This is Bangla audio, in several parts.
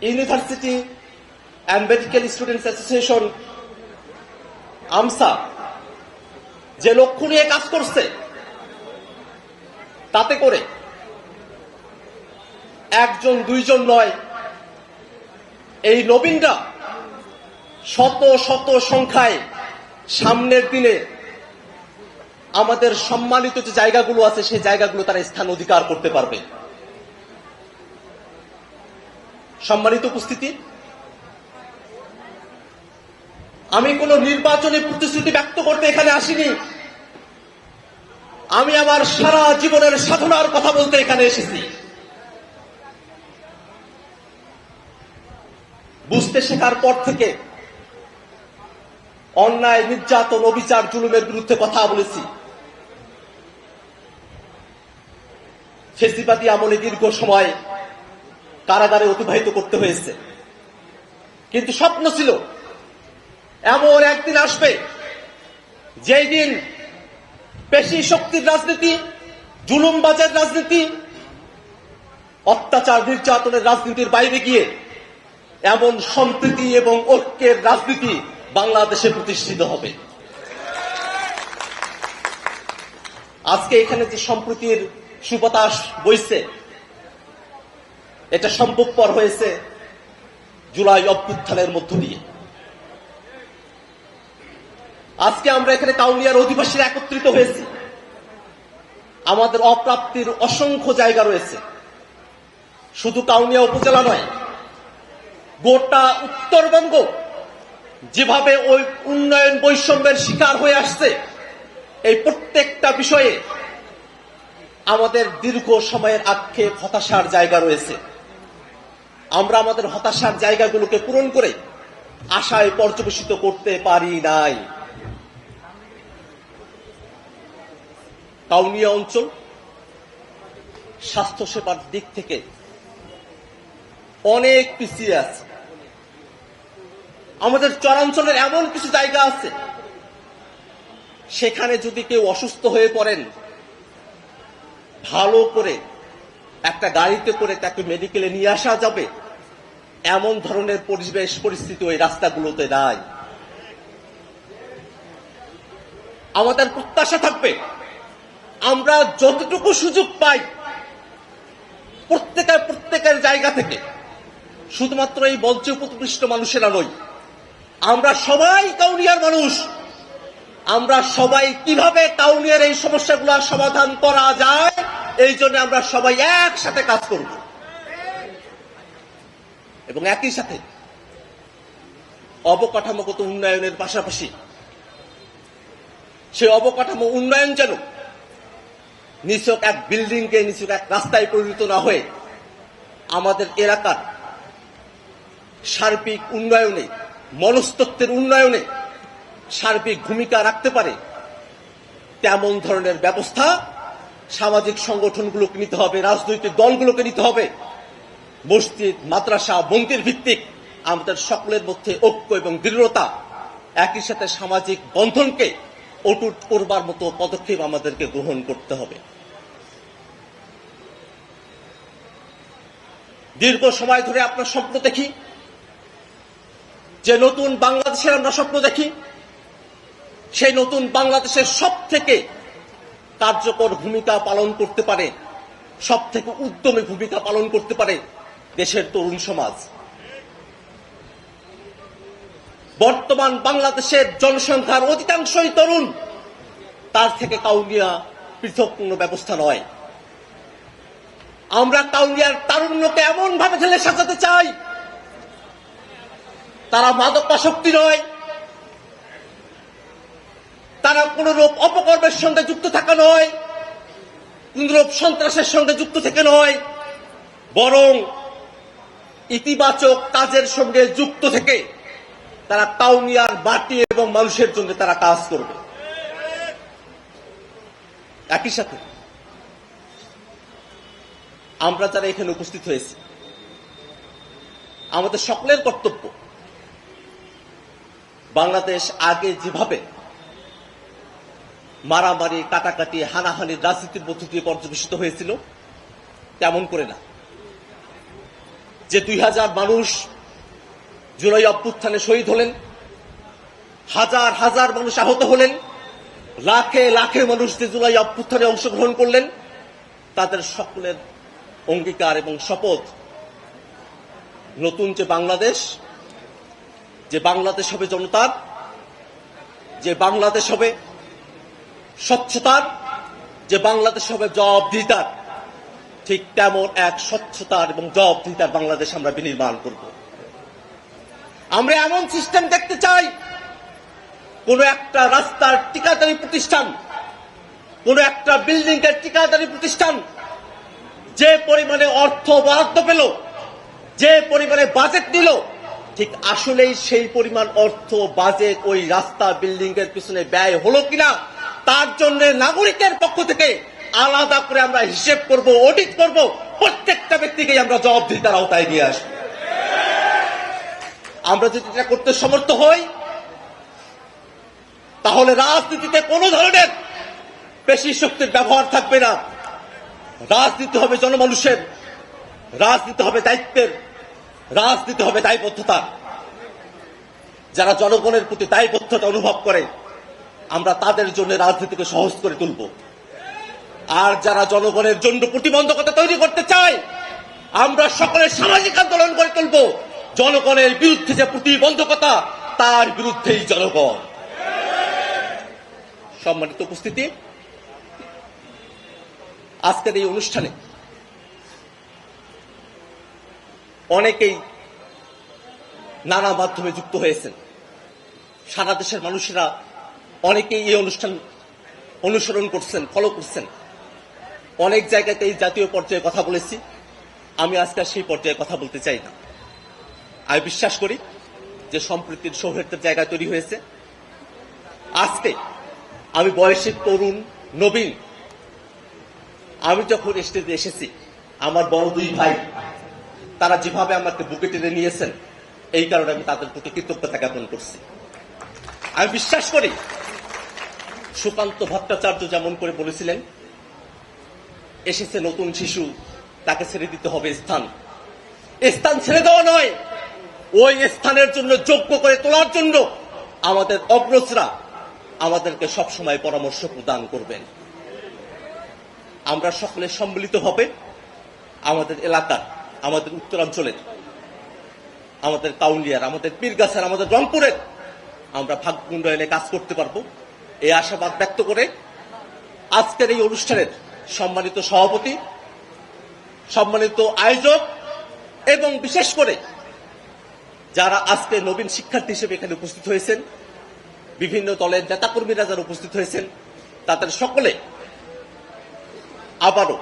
University and medical students association AMSA যে লক্ষ্য নিয়ে কাজ করছে, তাতে করে একজন, দুইজন নয়, এই নবীনরা শত শত সংখ্যায় সামনের দিনে আমাদের সম্মানিত যে জায়গাগুলো আছে, সেই জায়গাগুলো তারা স্থান অধিকার করতে পারবে। সম্মানিত উপস্থিতি, আমি কোন নির্বাচনী প্রতিশ্রুতি ব্যক্ত করতে এখানে আসিনি। আমি আমার সারা জীবনের সাধনার কথা বলতে এখানে এসেছি। বুঝতে শেখার পর থেকে অন্যায়, নির্যাতন, অবিচার, জুলুমের বিরুদ্ধে কথা বলেছি। ফেসিবাদী আমলে দীর্ঘ সময় কারাগারে অতিবাহিত করতে হয়েছে। কিন্তু স্বপ্ন ছিল, এমন একদিন আসবে, যেই দিন পেশি শক্তির রাজনীতি, জুলুমবাজের রাজনীতি, অত্যাচার, নির্যাতনের রাজনীতির বাইরে গিয়ে এমন সম্প্রীতি এবং ঐক্যের রাজনীতি বাংলাদেশে প্রতিষ্ঠিত হবে। আজকে এখানে যে সম্প্রীতির সুবাতাস বইছে এটা সম্ভবপর হয়েছে জুলাই অভ্যুত্থানের মধ্য দিয়ে। আজকে আমরা এখানে কাউনিয়ার অধিবাসীরা একত্রিত হয়েছি। আমাদের অপ্রাপ্তির অসংখ্য জায়গা রয়েছে। শুধু কাউনিয়া উপজেলা নয়, গোটা উত্তরবঙ্গ যেভাবে ওই উন্নয়ন বৈষম্যের শিকার হয়ে আসছে, এই প্রত্যেকটা বিষয়ে আমাদের দীর্ঘ সময়ের আক্ষেপ হতাশার জায়গা রয়েছে। আমরা আমাদের হতাশার জায়গাগুলোকে পূরণ করে আশায় পর্যবেসিত করতে পারি নাই। কাউনিয়া অঞ্চল স্বাস্থ্যসেবার দিক থেকে অনেক পিছিয়ে আছে। আমাদের চরাঞ্চলের এমন কিছু জায়গা আছে, সেখানে যদি কেউ অসুস্থ হয়ে পড়েন, ভালো করে একটা গাড়িতে করে তাকে মেডিকেলে নিয়ে আসা যাবে। এমন ধরনের পরিবেশ, পরিস্থিতি ওই রাস্তাগুলোতে নাই। আমাদের প্রত্যাশা থাকবে, আমরা যতটুকু সুযোগ পাই, প্রত্যেকের প্রত্যেকের জায়গা থেকে, শুধুমাত্র এই মঞ্চে উপকৃষ্ট মানুষেরা নই, আমরা সবাই কাউনিয়ার মানুষ। আমরা সবাই কীভাবে কাউনিয়ার এই সমস্যাগুলোর সমাধান করা যায়, এই জন্য আমরা সবাই একসাথে কাজ করব। এবং একই সাথে অবকাঠামোগত উন্নয়নের পাশাপাশি সেই অবকাঠামো উন্নয়ন যেন নিছক এক বিল্ডিংকে, নিছক এক রাস্তায় পরিণত না হয়ে আমাদের এলাকার সার্বিক উন্নয়নে মনস্তত্ত্বের উন্নয়নে সার্বিক ভূমিকা রাখতে পারে, তেমন ধরনের ব্যবস্থা সামাজিক সংগঠনগুলোকে নিতে হবে, রাজনৈতিক দলগুলোকে নিতে হবে। মসজিদ, মাদ্রাসা, মন্দির ভিত্তিক আমাদের সকলের মধ্যে ঐক্য এবং দৃঢ়তা একই সাথে সামাজিক বন্ধনকে অটুট করবার মতো পদক্ষেপ আমাদেরকে গ্রহণ করতে হবে। দীর্ঘ সময় ধরে আপনার স্বপ্ন দেখি, যে নতুন বাংলাদেশের আমরা স্বপ্ন দেখি সেই নতুন বাংলাদেশের সব থেকে কার্যকর ভূমিকা পালন করতে পারে সব থেকে উদ্যমী ভূমিকা পালন করতে পারে দেশের তরুণ সমাজ। বর্তমান বাংলাদেশের জনসংখ্যার অধিকাংশই তরুণ, তার থেকে কাউনিয়া পৃথক কোনো ব্যবস্থা নয়। আমরা কাউনিয়ার তারুণ্যকে এমন ভাবে সাজাতে চাই, তারা মাদকাসক্তি নয় তারা কোন রূপ অপকর্মের সঙ্গে যুক্ত থাকা নয়, কোন রূপ সন্ত্রাসের সঙ্গে যুক্ত থেকে নয়, বরং ইতিবাচক কাজের সঙ্গে যুক্ত থেকে তারা কাউনিয়ার বাটি এবং মানুষের জন্য তারা কাজ করবে। একই সাথে আমরা যারা এখানে উপস্থিত হয়েছি, আমাদের সকলের কর্তব্য বাংলাদেশ আগে যেভাবে মারামারি, কাটাকাটি হানাহানির রাজনীতির মধ্য দিয়ে পর্যবেসিত হয়েছিল। তেমন করে না। যে দুই হাজার মানুষ জুলাই অভ্যুত্থানে শহীদ হলেন, হাজার হাজার মানুষ আহত হলেন, লাখে লাখে মানুষ যে জুলাই অভ্যুত্থানে অংশগ্রহণ করলেন, তাদের সকলের অঙ্গীকার এবং শপথ। নতুন যে বাংলাদেশ যে বাংলাদেশ হবে জনতার, যে বাংলাদেশ হবে স্বচ্ছতার যে বাংলাদেশ হবে জবাবদিহিতার, ঠিক তেমন এক স্বচ্ছতার এবং জবাবদিহিতার বাংলাদেশ আমরা বিনির্মাণ করব। আমরা এমন সিস্টেম দেখতে চাই, কোন একটা রাস্তার টিকাদারি প্রতিষ্ঠান, কোন একটা বিল্ডিং এর টিকাদারি প্রতিষ্ঠান যে পরিমাণে অর্থ বরাদ্দ পেল, যে পরিমাণে বাজেট দিল, ঠিক আসলেই সেই পরিমাণ অর্থ বাজেট ওই রাস্তা বিল্ডিং এর পিছনে ব্যয় হলো কিনা তার জন্য নাগরিকের পক্ষ থেকে আলাদা করে আমরা হিসেব করব, অডিট করব। প্রত্যেকটা ব্যক্তিকে আমরা জবাবদিহিতার আওতায় নিয়ে আসব। আমরা যদি এটা করতে সমর্থ হই, তাহলে রাজনীতিতে কোনো ধরনের পেশি শক্তির ব্যবহার থাকবে না। রাজনীতি হবে জনমানুষের, রাজনীতি হবে দায়িত্বের, রাজনীতি হবে দায়বদ্ধতা যারা জনগণের প্রতি দায়বদ্ধতা অনুভব করে আমরা তাদের জন্য রাজনীতিকে সহজ করে তুলব। আর যারা জনগণের জন্য প্রতিবন্ধকতা তৈরি করতে চায়, আমরা সকলে সামাজিক আন্দোলন করে তুলব। জনগণের বিরুদ্ধে যে প্রতিবন্ধকতা, তার বিরুদ্ধেই জনগণ। সম্মানিত উপস্থিতি, আজকের এই অনুষ্ঠানে অনেকেই নানা মাধ্যমে যুক্ত হয়েছেন। সারা দেশের মানুষেরা অনেকেই এই অনুষ্ঠান অনুসরণ করছেন ফলো করছেন। অনেক জায়গাতে এই জাতীয় পর্যায়ে কথা বলেছি। আমি আজকে সেই পর্যায়ে কথা বলতে চাই না। আমি বিশ্বাস করি যে সম্প্রীতির সৌহার্দ্যের জায়গা তৈরি হয়েছে। আজকে আমি বয়সী তরুণ, নবীন, আমি যখন স্টেজে এসেছি, আমার বড় দুই ভাই, তারা যেভাবে আমাকে বুকে টেনে নিয়েছেন, এই কারণে আমি তাদের প্রতি কৃতজ্ঞতা জ্ঞাপন করছি। আমি বিশ্বাস করি সুকান্ত ভট্টাচার্য যেমন করে বলেছিলেন, এসেছে নতুন শিশু, তাকে ছেড়ে দিতে হবে স্থান। স্থান ছেড়ে দেওয়া নয়, ওই স্থানের জন্য যোগ্য করে তোলার জন্য আমাদের অগ্রজরা আমাদেরকে সবসময় পরামর্শ প্রদান করবেন। আমরা সকলে সম্মিলিত হবে আমাদের এলাকার, আমাদের উত্তরাঞ্চলের, আমাদের কাউন্ডিয়ার আমাদের পীরগাছার, আমাদের রংপুরের, আমরা ভাগ্য উন্নয়নে কাজ করতে পারব। এই আশাবাদ ব্যক্ত করে আজকের এই অনুষ্ঠানের সম্মানিত সভাপতি, সম্মানিত আয়োজক এবং বিশেষ করে যারা আজকে নবীন শিক্ষার্থী হিসেবে এখানে উপস্থিত হয়েছেন, বিভিন্ন দলের নেতাকর্মীরা যারা উপস্থিত হয়েছেন, তাদের সকলে আবারও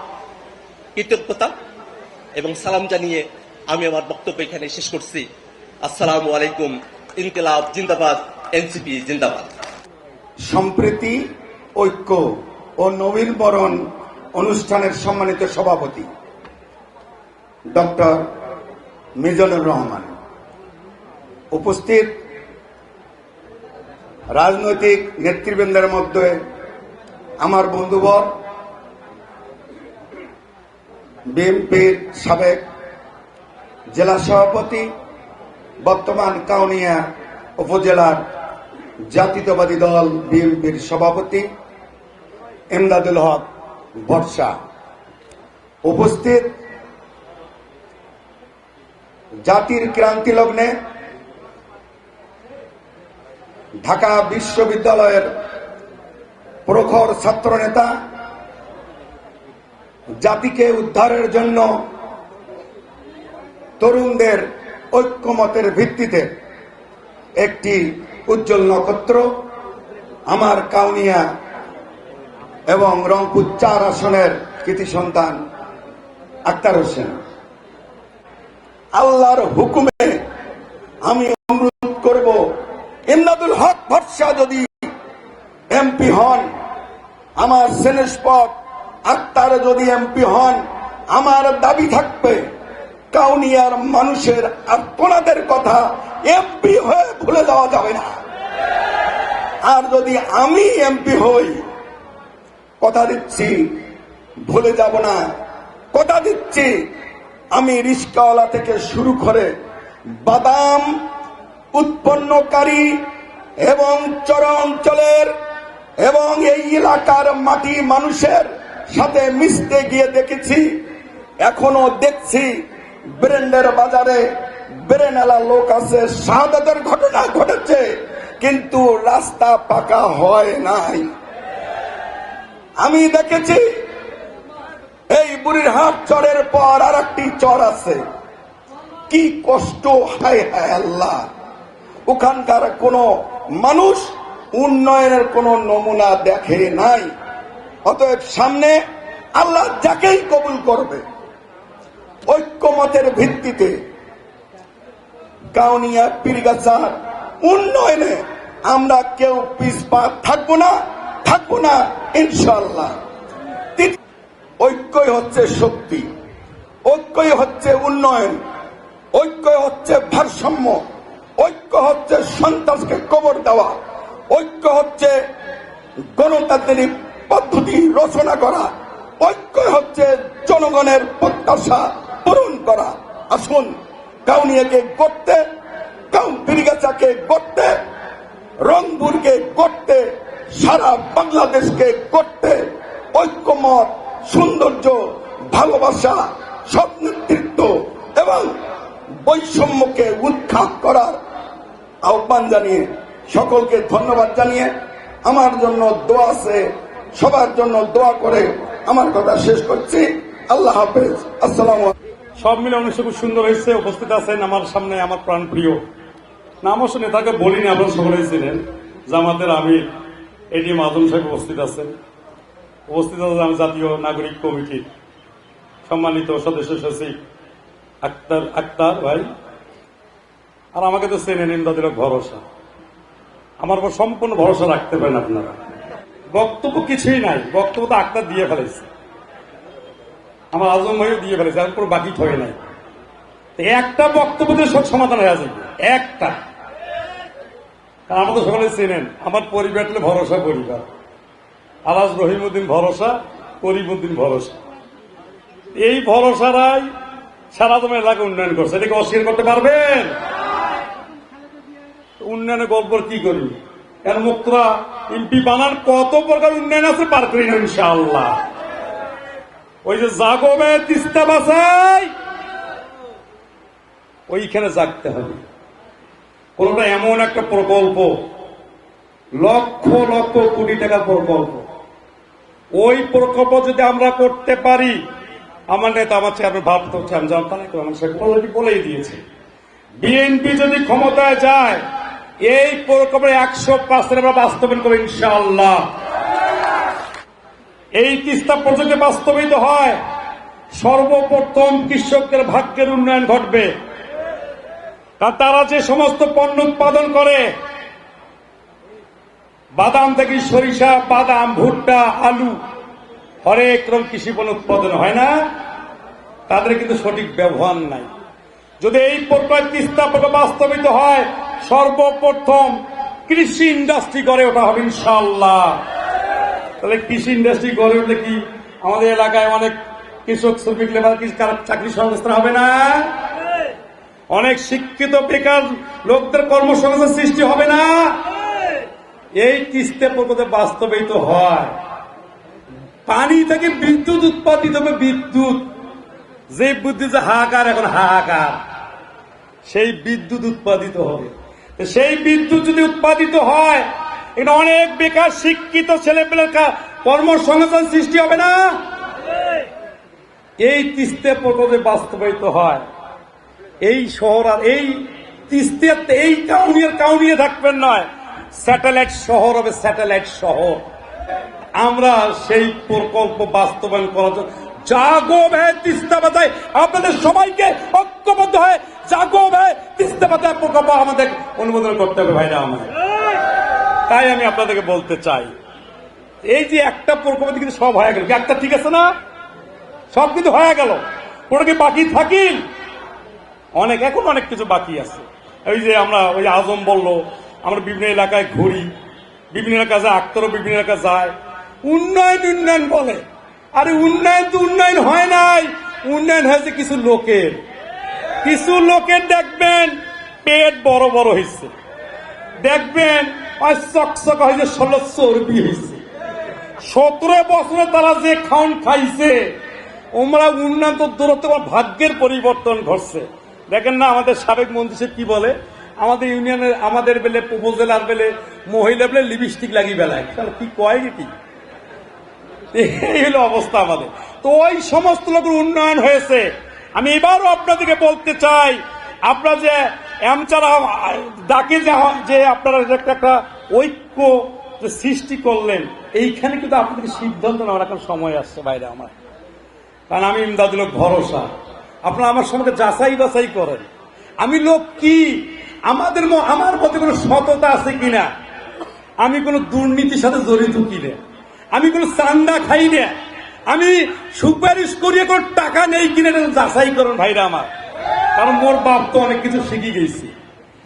কৃতজ্ঞতা এবং সালাম জানিয়ে আমি আমার বক্তব্য এখানে শেষ করছি। আসসালামু আলাইকুম, ইনকিলাব, জিন্দাবাদ, এনসিপি, জিন্দাবাদ। সম্প্রীতি, ঐক্য ও নবীনবরণ অনুষ্ঠানের সম্মানিত সভাপতি, ডক্টর মিজানুর রহমান। উপস্থিত রাজনৈতিক নেতৃবৃন্দের মধ্যে আমার বন্ধুবর বিএনপির সাবেক জেলা সভাপতি, বর্তমান কাউনিয়া উপজেলার জাতীয়তাবাদী দল বিএনপির সভাপতি এমদাদুল হক বর্ষা উপস্থিত জাতির ক্রান্তি লগ্নে ঢাকা বিশ্ববিদ্যালয়ের প্রখর ছাত্র নেতা জাতিকে উদ্ধারের জন্য তরুণদের ঐক্যমতের ভিত্তিতে একটি উজ্জ্বল নক্ষত্র, আমার কাউনিয়া এবং রংপুর চার আসনের কৃতি সন্তান আক্তার হোসেন। আল্লাহর হুকুমে আমি অনুরোধ করব। ইমদাদুল হক ভরসা যদি এমপি হন, আমার সেনেসপদ আক্তার যদি এমপি হন, আমার দাবি থাকবে, কাউনিয়ার মানুষের আর্তনাদের কথা এমপি হয়ে ভুলে যাওয়া যাবে না। আর যদি আমি এমপি হই, কথা দিচ্ছি, ভুলে যাব না। কথা দিচ্ছি, আমি রিস্কাওয়ালা থেকে শুরু করে বাদাম উৎপন্নকারী এবং চর অঞ্চলের এবং এই এলাকার মাটি মানুষের সাথে মিশতে গিয়ে দেখেছি, এখনও দেখছি ব্রেন্ডের বাজারে ব্রেনেলা লোক আছে, শাহাদাতের ঘটনা ঘটেছে, কিন্তু রাস্তা পাকা হয় নাই। আমি দেখেছি, এই বুড়ির হাট চরের পর আর একটি চর আছে। কি কষ্ট, হায় হায় আল্লাহ। ওখানকার কোন মানুষ উন্নয়নের কোন নমুনা দেখে নাই। অতএব সামনে আল্লাহ যাকেই কবুল করবে, ঐক্যমতের ভিত্তিতে কাউনিয়া, পীরগাছার উন্নয়নে আমরা কেউ পিছপা থাকব না থাকব না ইনশাল্লাহ ঐক্যই হচ্ছে শক্তি, ঐক্যই হচ্ছে উন্নয়ন ঐক্য হচ্ছে ভারসাম্য, ঐক্য হচ্ছে সন্ত্রাসকে কবর দেওয়া, ঐক্য হচ্ছে গণতান্ত্রিক পদ্ধতি রচনা করা ঐক্য হচ্ছে জনগণের প্রত্যাশা পূরণ করা। আসুন কাউনিয়াকে করতে কাউন্টিরিগাছাকে করতে রংপুরকে করতে সারা বাংলাদেশকে করতে ঐক্যমত, সৌন্দর্য, ভালোবাসা সব নেতৃত্ব এবং বৈষম্যকে উৎখাত করার আহ্বান জানিয়ে সকলকে ধন্যবাদ জানিয়ে আমার জন্য দোয়া আছে। সবার জন্য দোয়া করে আমার কথা শেষ করছি। আল্লাহ হাফেজ। আসসালাম সব মিলে অনুষ্ঠান খুব সুন্দর হয়েছে, উপস্থিত আছেন আমার সামনে আমার প্রাণ প্রিয় নাম অবশ্য নেতাকে বলিনি, আপনারা সকলেই ছিলেন জামাতের আমি এটি মাদুম সাহেব উপস্থিত আছেন। উপস্থিত আছেন আমি জাতীয় নাগরিক কমিটির সম্মানিত সদস্য সচিব আক্তার আক্তার ভাই। আর আমাকে তো চেনে নিন তাদের ভরসা। আমার উপর সম্পূর্ণ ভরসা রাখতে পারেন আপনারা। বক্তব্য কিছুই নাই, বক্তব্য তো আক্তার দিয়ে ফেলেছে আমার আজম ভাইও দিয়ে ফেলেছে, আর কোনো বাকি থয়ে নাই। একটা বক্তব্য দিয়ে সব সমাধান হয়ে যাবে। একটা। আমাদের সকলে চেনেন। আমার পরিবার হলো ভরসা পরিবার। আলাজ রহিমুদ্দিন ভরসা, করিমুদ্দিন ভরসা। এই ভরসারাই সারা তোমার এলাকা উন্নয়ন করছে। এটাকে অস্বীকার করতে পারবেন? উন্নয়নের গল্প কি করি? এর মুক্তরা এমপি বানার কত প্রকার উন্নয়ন আছে পার করি না ইনশাআল্লাহ। ওই যে জাগবে তিস্তা বাসাই ওইখানে জাগতে হবে। কোনটা এমন একটা প্রকল্প? লক্ষ লক্ষ কোটি টাকার প্রকল্প। ওই প্রকল্প যদি আমরা করতে পারি, আমার নেতা, আমার চেয়ারম্যান ভাবতে হচ্ছে, আমি জানতাম না আমার সাথে অলরেডি বলেই দিয়েছে। বিএনপি যদি ক্ষমতায় যায়, এই প্রকল্পের একশো পার্সেন্ট আমরা বাস্তবায়ন করব ইনশাআল্লাহ। এই তিস্তা প্রজেক্টে বাস্তবায়িত হয়। সর্বপ্রথম কৃষকদের ভাগ্যের উন্নয়ন ঘটবে। কারণ তারা যে সমস্ত পণ্য উৎপাদন করে, বাদাম থেকে সরিষা, বাদাম, ভুট্টা, আলু, হরেক রকম কৃষি পণ্য উৎপাদন হয় না। তাদের কিন্তু সঠিক ব্যবহার নাই। যদি এই প্রকল্প তিস্তা বাস্তবিত হয়, সর্বপ্রথম কৃষি ইন্ডাস্ট্রি করে ওটা হবে ইনশাল্লাহ তাহলে কৃষি ইন্ডাস্ট্রি গড়ে উঠলে কি আমাদের এলাকায় অনেক কৃষক, শ্রমিক লেবার চাকরি সংস্থান হবে না? অনেক শিক্ষিত, বেকার লোকদের কর্মসংস্থান সৃষ্টি হবে না? এই তিস্তে প্রকল্পে বাস্তবায়িত হয়। পানি থেকে বিদ্যুৎ উৎপাদিত হবে বিদ্যুৎ। যে বুদ্ধি যে হাহাকার, এখন হাহাকার। সেই বিদ্যুৎ উৎপাদিত হবে। সেই বিদ্যুৎ যদি উৎপাদিত হয় এটা অনেক বেকার, শিক্ষিত ছেলেপেলের কর্মসংস্থান সৃষ্টি হবে না? এই তিস্তে প্রকল্পে বাস্তবায়িত হয়। এই শহর আর এই তিস্তে এই কাউনিয়ার কাউনিয়ে থাকবেন নয়, স্যাটেলাইট শহর হবে স্যাটেলাইট শহর। আমরা সেই প্রকল্প বাস্তবায়ন করার জন্য জাগো ভাই, তিস্তা বাতায় আপনাদের সবাইকে ঐক্যবদ্ধ হয়ে জাগো ভাই, তিস্তা বাতায় প্রকল্প আমাদের অনুমোদন করতে হবে ভাইরা আমাদের। তাই আমি আপনাদেরকে বলতে চাই। এই যে একটা প্রকল্প কিন্তু সব হয়ে গেল। একটা ঠিক আছে না? সব কিন্তু হয়ে গেল। ওটা কি বাকি থাকি অনেক, এখন অনেক কিছু বাকি আছে। ওই যে আমরা ওই আজম বলল, আমরা বিভিন্ন এলাকায় ঘুরি, বিভিন্ন এলাকায় যায়, আক্তরও বিভিন্ন এলাকায় যায়। উন্নয়ন উন্নয়ন বলে। আরে উন্নয়ন তো উন্নয়ন হয় নাই। উন্নয়ন হয়েছে কিছু লোকের। কিছু লোকের দেখবেন, পেট বড় বড় হয়েছে দেখবেন আর চকচক হয়েছে ষোলো চর্বি হয়েছে সতেরো বছরে তারা যে খাউন খাইছে ওমরা উন্নয়ন তো দূরত্ব ভাগ্যের পরিবর্তন ঘটছে। দেখেন না আমাদের সাবেক মন্ত্রী সাহেব কি বলে? আমাদের ইউনিয়নের আমাদের বেলে, উপজেলার বেলে, মহিলা বেলে লিপস্টিক লাগিয়ে বেলায়। তাহলে কি কয় কি? এই হলো অবস্থা আমাদের। তো ওই সমস্ত লোকের উন্নয়ন হয়েছে। আমি এবারও আপনাদেরকে বলতে চাই, আপনারা যে এমচারা ডাকে যা- আপনারা একটা একটা ঐক্য সৃষ্টি করলেন, এইখানে কিন্তু আপনাদের সিদ্ধান্ত নেওয়ার এখন সময় আসছে বাইরে আমার। কারণ আমি ইমদাদুল ভরসা। আপনারা আমার সঙ্গে যাচাই বাছাই করেন। আমি লোক কি? আমাদের আমার মধ্যে কোনো সততা আছে কিনা? আমি কোনো দুর্নীতির সাথে জড়িত কিনা? আমি কোনো চান্দা খাই না? আমি সুপারিশ করিয়ে কোনো টাকা নেই কিনে যাচাই করুন ভাইরা আমার। কারণ মোর বাপ তো অনেক কিছু শিখে গেছি।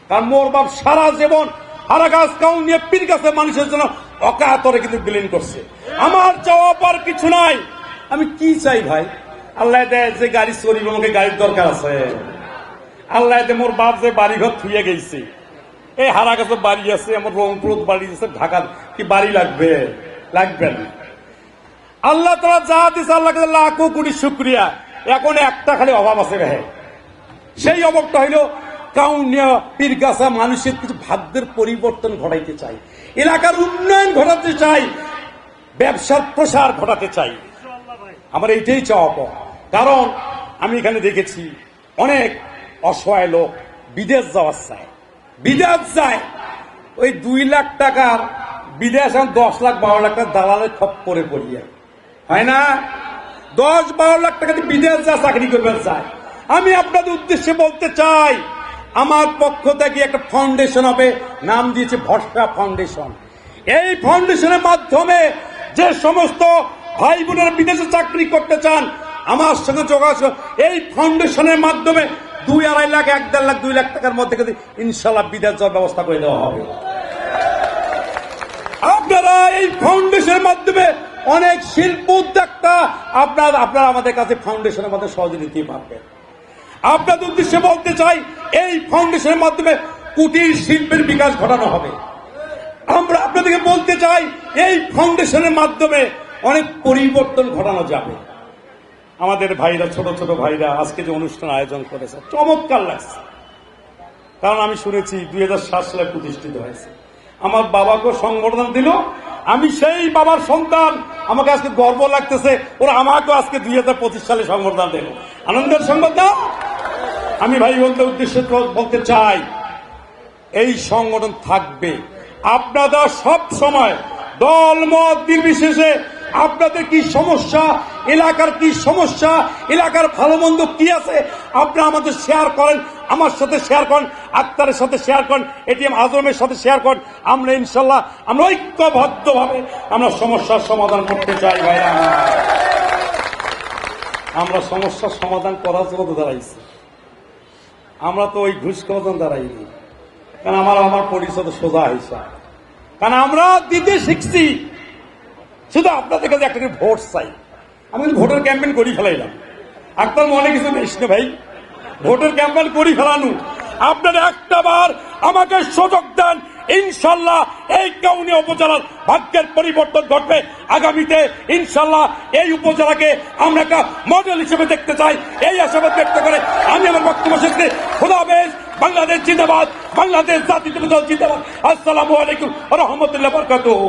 কারণ মোর বাপ সারা জীবন হারা গাছ কাউন নিয়ে পীর গাছে মানুষের জন্য অকাতরে কিন্তু বিলীন করছে। আমার চাওয়া কিছু নাই। আমি কি চাই ভাই? আল্লাহ দেয় যে গাড়ি চলিব আমাকে গাড়ির দরকার আছে। আল্লাহ দে মোর বাপ যে বাড়ি ঘর থুয়ে গেছে। এই হারা গাছের বাড়ি আছে, আমার রংপুর বাড়ি আছে, ঢাকার কি বাড়ি লাগবে? লাগবে না। আল্লাহ তারা যা দিছে আল্লাহ কাছে লাখো কোটি শুক্রিয়া। এখন একটা খালি অভাব আছে ভাই। সেই অবকটা হইল কাউনিয়া পীরগাছা মানুষের কিছু ভাগ্যের পরিবর্তন ঘটাইতে চাই। এলাকার উন্নয়ন ঘটাতে চাই, ব্যবসার প্রসার ঘটাতে চাই। আমার এইটাই চাওয়া পাওয়া। কারণ আমি এখানে দেখেছি, অনেক অসহায় লোক বিদেশ যাওয়ার চায়। বিদেশ যায়, ওই দুই লাখ টাকার বিদেশ এখন দশ লাখ, বারো লাখ টাকা দালালের করে পড়িয়া। হয় না? দশ, বারো লাখ টাকা বিদেশ যা চাকরি করবেন চায়। আমি আপনাদের উদ্দেশ্যে বলতে চাই, আমার পক্ষ থেকে একটা ফাউন্ডেশন হবে, নাম দিয়েছে ভরসা ফাউন্ডেশন এই ফাউন্ডেশনের মাধ্যমে যে সমস্ত ভাই বোনেরা বিদেশে চাকরি করতে চান, আমার সঙ্গে যোগাযোগ, এই ফাউন্ডেশনের মাধ্যমে দুই আড়াই লাখ, এক দেড় লাখ, দুই লাখ টাকার মধ্যে ইনশাল্লাহ বিদেশ যাওয়ার ব্যবস্থা করে দেওয়া হবে। আপনারা এই ফাউন্ডেশনের মাধ্যমে অনেক শিল্প উদ্যোক্তা আপনার, আপনারা আমাদের কাছে ফাউন্ডেশনের মাধ্যমে সহজে নিতে পারবেন। আপনাদের উদ্দেশ্যে বলতে চাই, এই ফাউন্ডেশনের মাধ্যমে কুটির শিল্পের বিকাশ ঘটানো হবে। আমরা আপনাদেরকে বলতে চাই, এই ফাউন্ডেশনের মাধ্যমে অনেক পরিবর্তন ঘটানো যাবে। আমাদের ভাইরা, ছোট ছোট ভাইরা আজকে যে অনুষ্ঠান আয়োজন করেছে, চমৎকার লাগছে। কারণ আমি শুনেছি, দুই হাজার সাত সালে প্রতিষ্ঠিত হয়েছে। আমার বাবাকে সংবর্ধনা দিল। আমি সেই বাবার সন্তান। আমাকে আজকে গর্ব লাগতেছে। ওরা আমাকে আজকে দুই হাজার পঁচিশ সালে সংবর্ধনা দিল আনন্দের সংবাদ না আমি ভাই বন্ধুদের উদ্দেশ্যে বলতে চাই, এই সংগঠন থাকবে। আপনারা সব সময় দল মত নির্বিশেষে আপনাদের কি সমস্যা? এলাকার কি সমস্যা? এলাকার ভালো মন্দ কি আছে? আপনারা আমাদের শেয়ার করেন, আমার সাথে শেয়ার করেন, আক্তারের সাথে শেয়ার করেন এটিএম আজমের সাথে শেয়ার করেন। আমরা ইনশাল্লাহ, আমরা ঐক্যবদ্ধভাবে আমরা সমস্যার সমাধান করতে চাই, ভাইরা। আমরা সমস্যার সমাধান করার জন্য দাঁড়াইছি। আমরা তো ওই ঘুষ খাওয়ার দাঁড়াইনি। কারণ আমার আমার পরিচয় সোজা হিসাব কারণ আমরা দিতে শিখছি। শুধু আপনাদের কাছে একটা ভোট চাই। আমি কিন্তু ভোটের ক্যাম্পেইন করি ফেলাইলাম। আপনার মনে কিছু নেই ভাই। ভোটের ক্যাম্পেইন করি ফেলানো। আপনারা একটা বার আমাকে সুযোগ দেন, ইনশাল্লাহ এই কাউনি উপজেলার ভাগ্যের পরিবর্তন ঘটবে। আগামীতে ইনশাল্লাহ এই উপজেলাকে আমরা একটা মডেল হিসেবে দেখতে চাই। এই আশাবাদ ব্যক্ত করে আমি আমার বক্তব্য শেষ করি। খোদা বাংলাদেশ জিন্দাবাদ, বাংলাদেশ জাতীয় জিন্দাবাদ। আসসালামু আলাইকুম রহমতুল্লাহ বরকাতুহ।